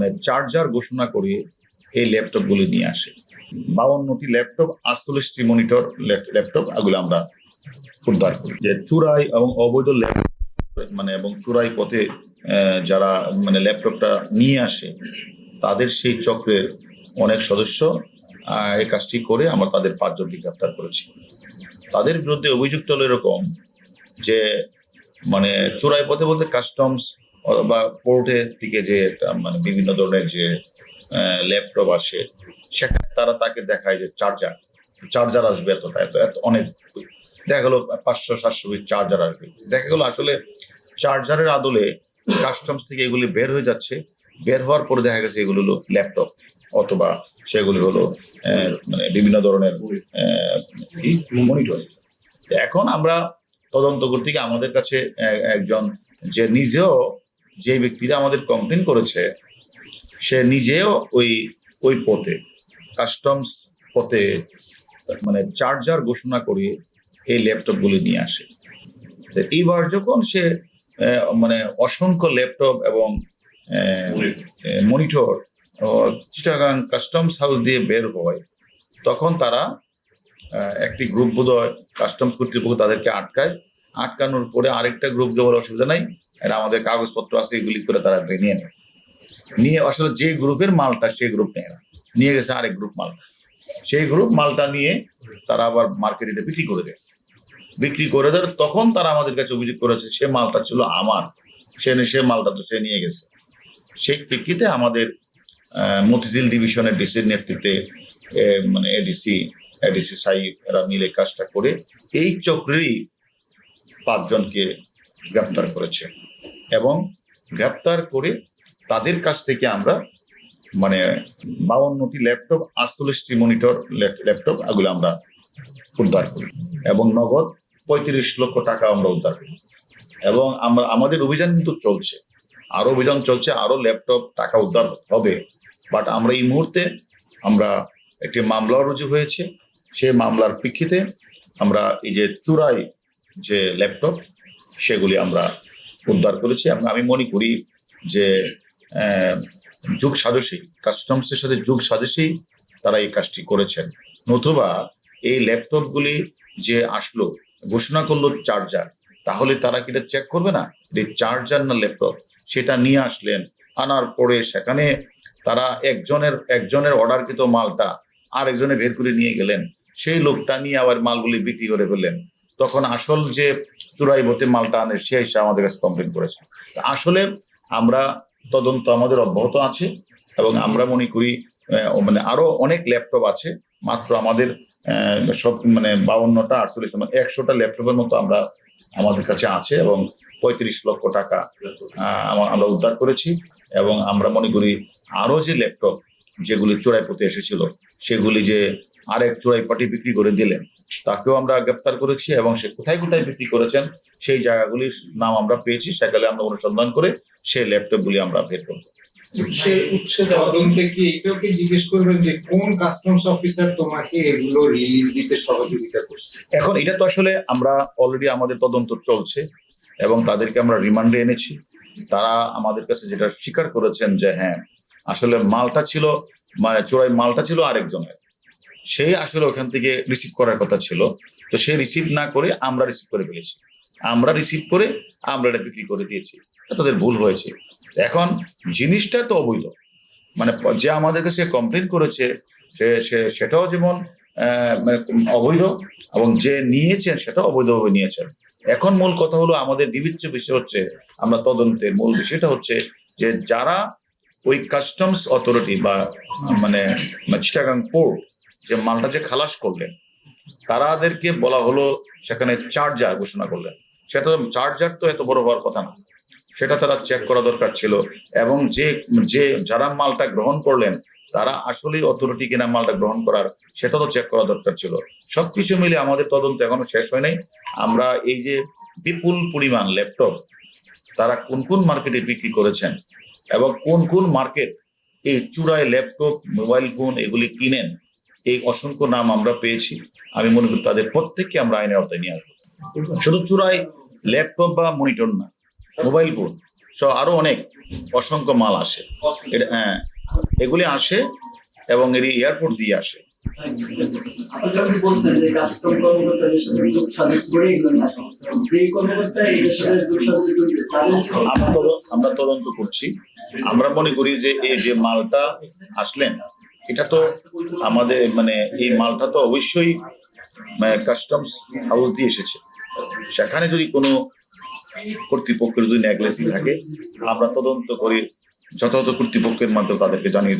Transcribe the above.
মানে চার্জার ঘোষণা করে এই ল্যাপটপগুলি নিয়ে আসে। বাউন্নটি ল্যাপটপ আটচল্লিশটি মনিটর ল্যাপটপ এগুলো আমরা উদ্ধার করি। যে চুরাই এবং অবৈধ ল্যাপটপ মানে এবং চুরাই পথে যারা মানে ল্যাপটপটা নিয়ে আসে, তাদের সেই চক্রের অনেক সদস্য এই কাজটি করে আমরা তাদের পাঁচজনকে গ্রেপ্তার করেছি। তাদের বিরুদ্ধে অভিযুক্ত হলো এরকম যে মানে চোরাই পথে বলতে কাস্টমস বা পোর্টে থেকে যে মানে বিভিন্ন ধরনের যে ল্যাপটপ আসে, সেখানে তারা তাকে দেখায় যে চার্জার চার্জার আসবে এতটা, এত এত, অনেক। দেখা গেলো পাঁচশো, সাতশো চার্জার আসবে। দেখা গেলো আসলে চার্জারের আদলে কাস্টমস থেকে এগুলি বের হয়ে যাচ্ছে। বের হওয়ার পরে দেখা গেছে এগুলো হলো ল্যাপটপ অথবা সেগুলি হলো মানে বিভিন্ন ধরনের মনিটর এখন আমরা তদন্ত করতে গিয়ে আমাদের কাছে একজন যে নিজেও যে ব্যক্তিরা আমাদের কমপ্লেন করেছে, সে নিজেও ওই ওই পথে কাস্টমস পথে মানে চার্জার ঘোষণা করে এই ল্যাপটপগুলি নিয়ে আসে। এইবার যখন সে মানে অসংখ্য ল্যাপটপ এবং মনিটর চিটাগাং কাস্টমস হাউস দিয়ে বের হয়, তখন তারা একটি গ্রুপ বোধহয় কাস্টমস কর্তৃপক্ষ তাদেরকে আটকায়। আটকানোর পরে আরেকটা গ্রুপ যে বলে অসুবিধা নাই। আমাদের কাগজপত্র আছে, এগুলি করে তারা নিয়ে নেয়। নিয়ে আসলে যে গ্রুপের মালটা সেই গ্রুপ নেয় নিয়ে গেছে আরেক গ্রুপ মালটা। সেই গ্রুপ মালটা নিয়ে তারা আবার মার্কেটে বিক্রি করে দেয়। বিক্রি করে দেয় তখন তারা আমাদের কাছে অভিযোগ করেছে, সে মালটা ছিল আমার। সে সে মালটা তো সে নিয়ে গেছে। সেই প্রেক্ষিতে আমাদের মতিঝিল ডিভিশনের ডিসির নেতৃত্বে মানে এডিসি এডিসি সাই এরা মিলে কাজটা করে এই চক্রেরই পাঁচজনকে গ্রেপ্তার করেছে। গ্রেপ্তার করে তাদের কাছ থেকে আমরা মানে বাউন্নটি ল্যাপটপ, আটচল্লিশটি মনিটর ল্যাপটপ এগুলো আমরা উদ্ধার করি এবং নগদ পঁয়ত্রিশ লক্ষ টাকা আমরা উদ্ধার করি। এবং আমরা, আমাদের অভিযান কিন্তু চলছে। আরও অভিযান চলছে, আরও ল্যাপটপ টাকা উদ্ধার হবে। বাট আমরা এই মুহূর্তে আমরা একটি মামলা রুজু হয়েছে। সেই মামলার প্রেক্ষিতে আমরা এই যে চুরাই যে ল্যাপটপ, সেগুলি আমরা উদ্ধার করেছি এবং আমি মনে করি যে যুগ সাজসী কাস্টমসের সাথে যুগ সাজসী তারা এই কাজটি করেছেন। নতুবা এই ল্যাপটপগুলি যে আসলো, ঘোষণা করল চার্জার, তাহলে তারা কি এটা চেক করবে না? যে চার্জার না ল্যাপটপ? সেটা নিয়ে আসলেন, আনার পরে সেখানে তারা একজনের একজনের অর্ডারকৃত মালটা আর একজনে বের করে নিয়ে গেলেন। সেই লোকটা নিয়ে আবার মালগুলি বিক্রি করে ফেললেন। তখন আসল যে চুরাই বতে মালটা আনে সে এসে আমাদের কাছে কমপ্লেন করেছে। আসলে আমরা তদন্ত আমাদের অব্যাহত আছে এবং আমরা মনে করি মানে আরও অনেক ল্যাপটপ আছে, মাত্র আমাদের সব মানে বাউন্নটা, আটচল্লিশ একশোটা ল্যাপটপের মতো আমরা আমাদের কাছে আছে এবং পঁয়ত্রিশ লক্ষ টাকা আমরা উদ্ধার করেছি এবং আমরা মনে করি আরও যে ল্যাপটপ যেগুলি চোরাই পথে এসেছিল, সেগুলি যে আরেক চোরাই পার্টি বিক্রি করে দিলেন তাকেও আমরা গ্রেপ্তার করেছি এবং সে কোথায় কোথায় বিক্রি করেছেন সেই জায়গাগুলির নাম আমরা পেয়েছি সেকালে আমরা অনুসন্ধান করে সেই ল্যাপটপগুলি আমরা বের করব। উৎসে উৎসে তদন্তে কি এটাও জিজ্ঞেস করবেন যে কোন কাস্টমস অফিসার তোমাকে এগুলো রিলিজ দিতে সহযোগিতা করছে? এখন এটা তো আসলে আমরা অলরেডি আমাদের তদন্ত চলছে এবং তাদেরকে আমরা রিমান্ডে এনেছি। তারা আমাদের কাছে যেটা স্বীকার করেছেন যে হ্যাঁ আসলে মালটা ছিল মানে চোরাই মালটা ছিল আরেকজনের। সেই আসলে ওখান থেকে রিসিভ করার কথা ছিল। তো সে রিসিভ না করে আমরা রিসিভ করে ফেলেছি। আমরা রিসিভ করে আমরা এটা বিক্রি করে দিয়েছি। তাদের ভুল হয়েছে। এখন জিনিসটা তো অবৈধ। মানে যে আমাদের কাছে কমপ্লেন করেছে, সে, সে- সেটাও যেমন মানে অবৈধ এবং যে নিয়েছেন সেটা অবৈধভাবে নিয়েছেন। এখন মূল কথা হলো আমাদের বিবেচ্য বিষয় হচ্ছে, আমরা তদন্তের মূল বিষয়টা হচ্ছে যে যারা ওই কাস্টমস অথরিটি বা মানে চিটাগাং পোর্ট যে মালটা যে খালাস করলেন, তারাদেরকে বলা হলো সেখানে চার্জার ঘোষণা করলেন। সেটা চার্জার তো এত বড় হওয়ার কথা না। সেটা তারা চেক করা দরকার ছিল এবং যে যে যারা মালটা গ্রহণ করলেন, তারা আসলেই অথরিটি কিনা মালটা গ্রহণ করার, সেটা তো চেক করা দরকার ছিল। সবকিছু মিলে আমাদের তদন্ত এখনও শেষ হয় নাই। আমরা এই যে বিপুল পরিমাণ ল্যাপটপ তারা কোন কোন মার্কেটে বিক্রি করেছেন এবং কোন কোন মার্কেট এই চূড়ায় ল্যাপটপ মোবাইল ফোন এগুলি কিনেন এই অসংখ্য নাম আমরা পেয়েছি। আমি মনে করি তাদের প্রত্যেককে আমরা আইনের আওতায় নিয়ে আসব। শুধু চূড়ায় ল্যাপটপ বা মনিটর না মোবাইল ফোন সহ আরও অনেক অসংখ্য মাল আসে। এটা হ্যাঁ এগুলি আসে এবং এর এয়ারপোর্ট দিয়ে আসে। আমরা তদন্ত করছি। আমরা মনে করি যে এই যে মালটা আসলেন এটা তো আমাদের মানে এই মালটা তো অবশ্যই কাস্টমস হাউস দিয়ে এসেছে সেখানে যদি কোনো কর্তৃপক্ষের যদি নেগলেসি থাকে, আমরা তদন্ত করে যথাযথ কর্তৃপক্ষের মাধ্যমে তাদেরকে জানিয়ে।